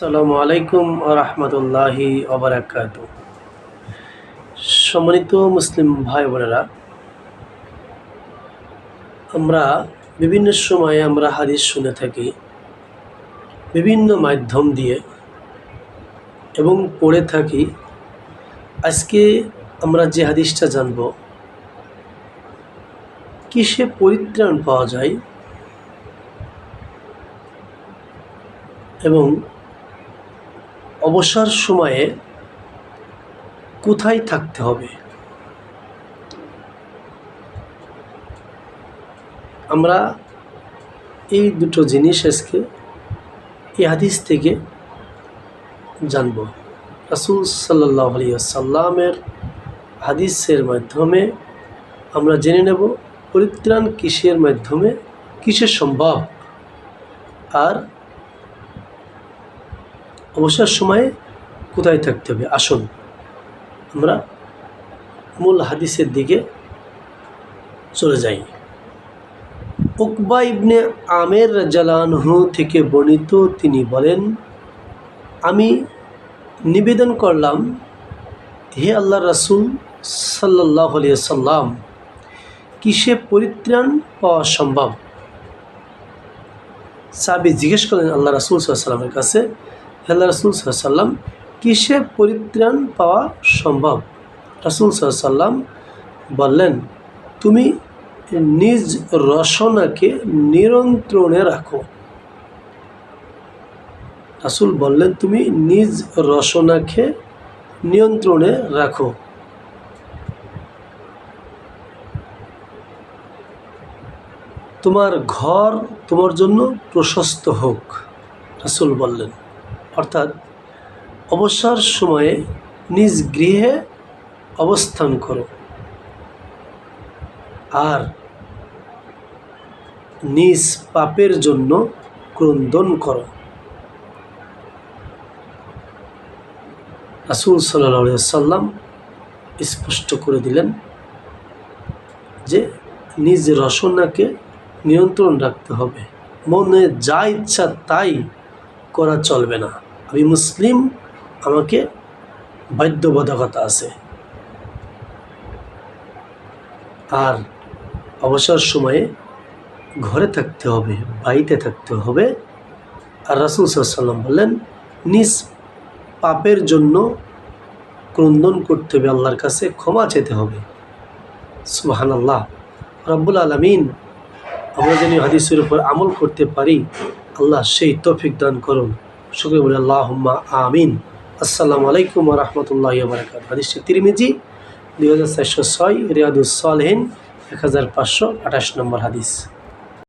আসসালামু আলাইকুম রহমতুল্লাহি ওবরাকাত সম্মানিত মুসলিম ভাই বোনেরা আমরা বিভিন্ন সময়ে আমরা হাদিস শুনে থাকি, বিভিন্ন মাধ্যম দিয়ে এবং পড়ে থাকি। আজকে আমরা যে হাদিসটা জানব, কিসে পরিত্রাণ পাওয়া যায় এবং অবসর সময়ে কোথায় থাকতে হবে? আমরা এই দুটো জিনিস আজকে এই হাদিস থেকে জানব। রাসুল সাল্লাহ সাল্লামের হাদিসের মাধ্যমে আমরা জেনে নেব পরিত্রাণ কিসের মাধ্যমে, কিসের সম্ভব? আর অবসর সময়ে কোথায় থাকতে হবে? আসুন। আমরা মূল হাদিসের দিকে চলে যাই। উকবা ইবনে আমের জালানহু থেকে বর্ণিত তিনি বলেন, আমি নিবেদন করলাম, হে আল্লাহ রাসুল সাল্লাহ সাল্লাম কিসে পরিত্রাণ পাওয়া সম্ভব? সাবি জিজ্ঞেস করলেন আল্লাহ রাসুল সাল্লামের কাছে আল্লাহ রাসুল সাল্লাম কিসে পরিত্রাণ পাওয়া সম্ভব? রাসুল সাল্লাম বললেন, তুমি নিজ রসনাকে নিয়ন্ত্রণে রাখো। রাসুল বললেন, তুমি নিজ রসনাকে নিয়ন্ত্রণে রাখো। তোমার ঘর তোমার জন্য প্রশস্ত হোক, রাসুল বললেন। অর্থাৎ অবসর সময়ে নিজ গৃহে অবস্থান করো। আর নিজ পাপের জন্য ক্রন্দন করো। রাসুল সাল্লা সাল্লাম স্পষ্ট করে দিলেন যে নিজ রসনাকে নিয়ন্ত্রণ রাখতে হবে। মনে যা ইচ্ছা তাই করা চলবে না। আমি মুসলিম, আমাকে বাধ্যবাধকতা আছে। আর অবসর সময়ে ঘরে থাকতে হবে, বাড়িতে থাকতে হবে। আর রাসুল সাল্লাম বললেন, নিজ পাপের জন্য ক্রন্দন করতে হবে, আল্লাহর কাছে ক্ষমা চেতে হবে। সুবাহান আল্লাহ রব্বুল আলমিন, আমরা যেন হাদিসের উপর আমল করতে পারি আল্লাহ সেই তৌফিক দান করুন। শুক্র বলে আল্লাহ আমিন। আসসালামু আলাইকুম রহমতুল্লাহ বারকাত হাদিসটি তিরমিজি, দুই হাজার চারশো ছয় রিয়াদুস সালহীন, এক হাজার পাঁচশো আঠাশ নম্বর হাদিস।